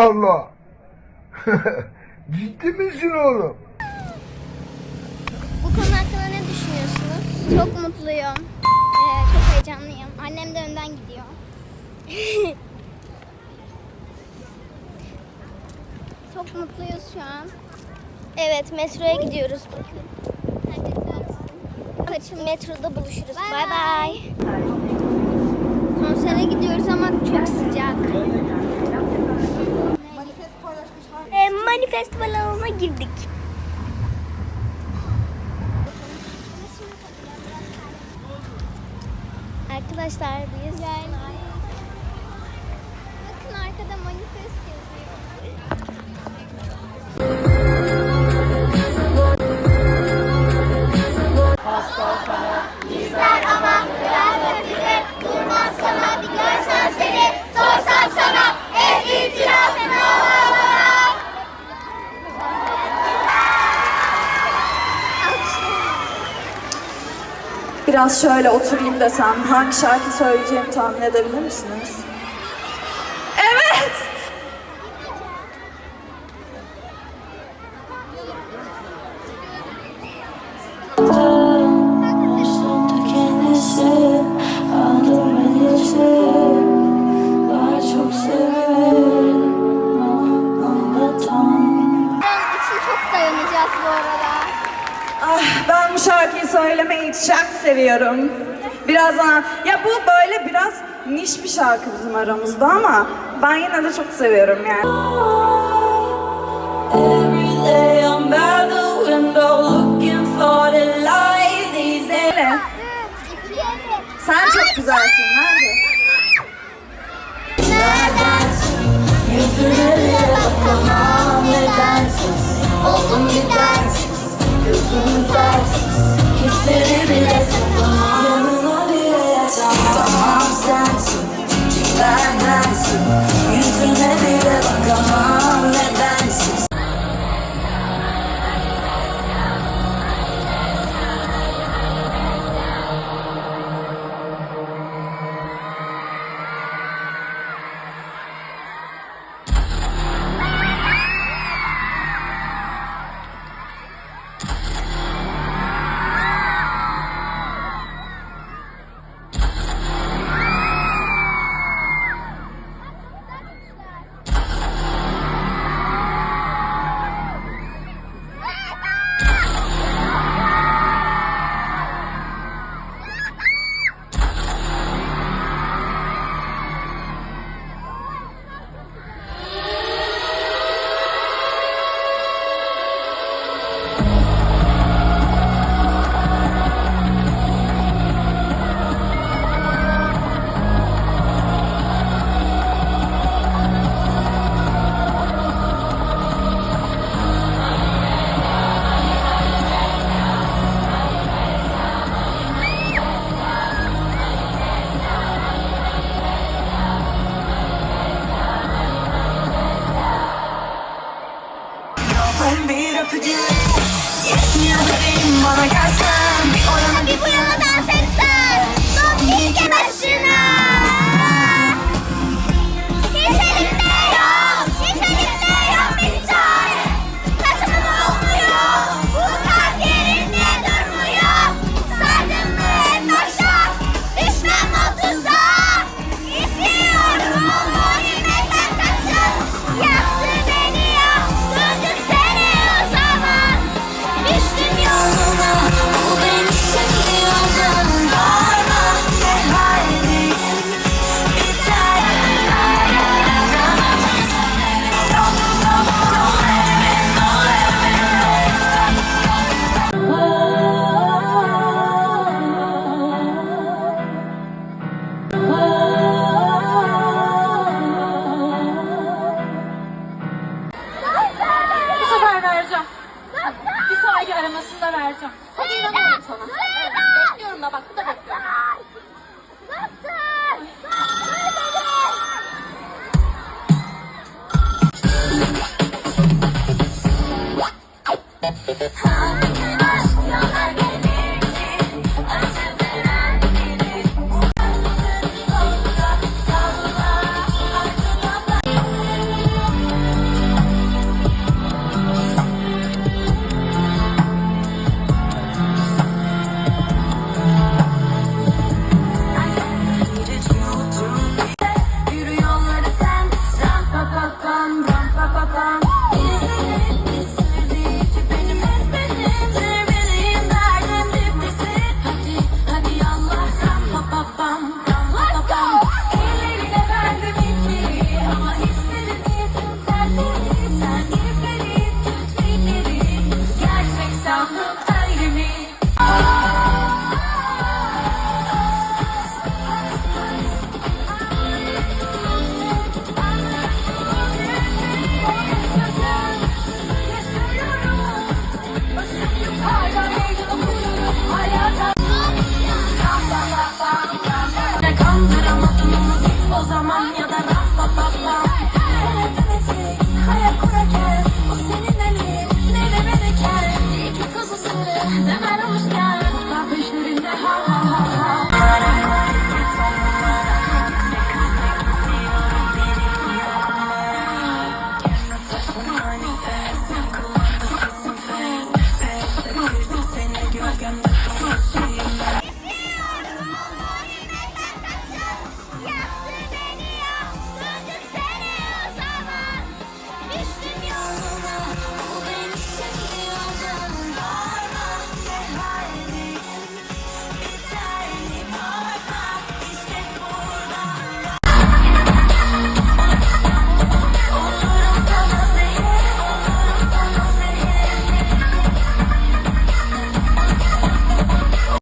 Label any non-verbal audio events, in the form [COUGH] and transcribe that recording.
Allah. [LAUGHS] Ciddi misin oğlum? Bu konu hakkında ne düşünüyorsunuz? Çok mutluyum. Ee, çok heyecanlıyım. Annem de önden gidiyor. [LAUGHS] çok mutluyuz şu an. Evet metroya gidiyoruz gelsin. Kaçın metroda buluşuruz. Bay bay. Konsere gidiyoruz ama girdik. Arkadaşlar biz Bakın arkada manifest yazıyor. Biraz şöyle oturayım desem hangi şarkı söyleyeceğimi tahmin edebilir misiniz? Evet! bu arada. Ah, ben bu şarkıyı söylemeyi çok seviyorum. Birazdan, ya bu böyle biraz niş bir şarkı bizim aramızda ama ben yine de çok seviyorum yani. Öyle. Sen çok güzelsin. Nerede? Neredensin? Yüzüne bile bakamam nedensiz Oldum gidersiz Gözüm sensiz Hisleri bile